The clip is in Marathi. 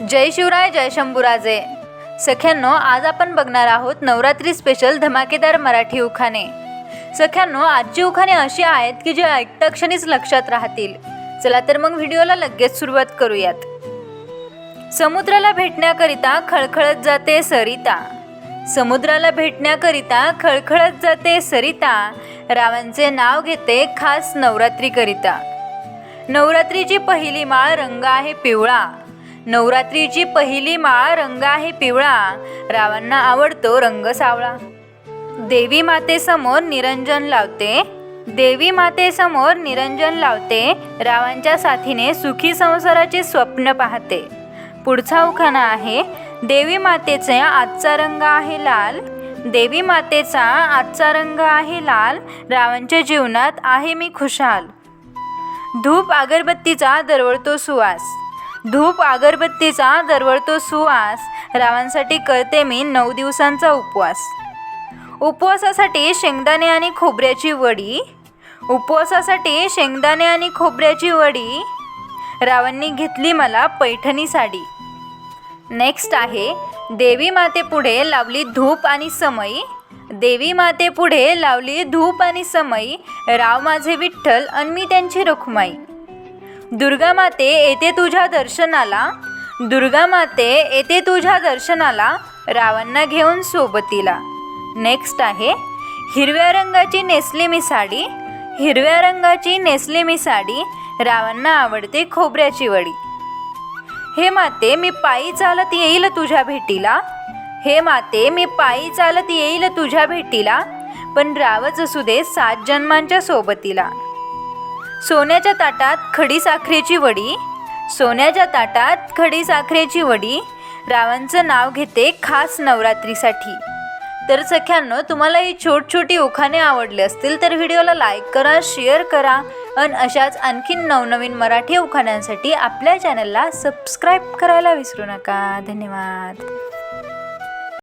जय शिवराय जय शंभूराजे. सख्यांनो आज आपण बघणार आहोत नवरात्री स्पेशल धमाकेदार मराठी उखाणे. सख्यांनो आजची उखाणे अशी आहेत की जे ऐकता क्षणीच लक्षात राहतील. चला तर मग व्हिडिओला लगेच सुरुवात करूयात. समुद्राला भेटण्याकरिता खळखळत जाते सरिता. समुद्राला भेटण्याकरिता खळखळत जाते सरिता. रावांचे नाव घेते खास नवरात्रीकरिता. नवरात्रीची पहिली माळ रंग आहे पिवळा. नवरात्रीची पहिली माळ रंग आहे पिवळा रावांना आवडतो रंग सावळा. देवी मातेसमोर निरंजन लावते देवी मातेसमोर निरंजन लावते रावांच्या साथीने सुखी संसाराचे स्वप्न पाहते. पुढचा उखाणा आहे देवी मातेचा आजचा रंग आहे लाल. देवी मातेचा आजचा रंग आहे लाल रावांच्या जीवनात आहे मी खुशाल. धूप अगरबत्तीचा दरवळतो सुवास. धूप अगरबत्तीचा दरवळतो सुवास. रावांसाठी करते मी नऊ दिवसांचा उपवास. उपवासासाठी शेंगदाणे आणि खोबऱ्याची वडी. उपवासासाठी शेंगदाणे आणि खोबऱ्याची वडी. रावांनी घेतली मला पैठणी साडी. नेक्स्ट आहे देवी मातेपुढे लावली धूप आणि समई. देवी मातेपुढे लावली धूप आणि समई. राव माझे विठ्ठल आणि मी त्यांची रखुमाई दुर्गा माते येते तुझ्या दर्शनाला. दुर्गा माते येते तुझ्या दर्शनाला रावांना घेऊन सोबतीला. नेक्स्ट आहे हिरव्या रंगाची नेसली मी साडी. हिरव्या रंगाची नेसली मी साडी रावांना आवडते खोबऱ्याची वडी. हे माते मी पायी चालत येईल तुझ्या भेटीला. हे माते मी पायी चालत येईल तुझ्या भेटीला. पण रावच असू दे सात जन्मांच्या सोबतीला. सोन्याच्या ताटात खडी साखरेची वडी. सोन्याच्या ताटात खडी साखरेची वडी. रावांचं नाव घेते खास नवरात्रीसाठी. तर सख्यांनो तुम्हाला ही छोट छोटी उखाणे आवडले असतील तर व्हिडिओला लाईक करा शेअर करा आणि अशाच आणखीन नवनवीन मराठी उखाण्यांसाठी आपल्या चॅनलला सबस्क्राईब करायला विसरू नका. धन्यवाद.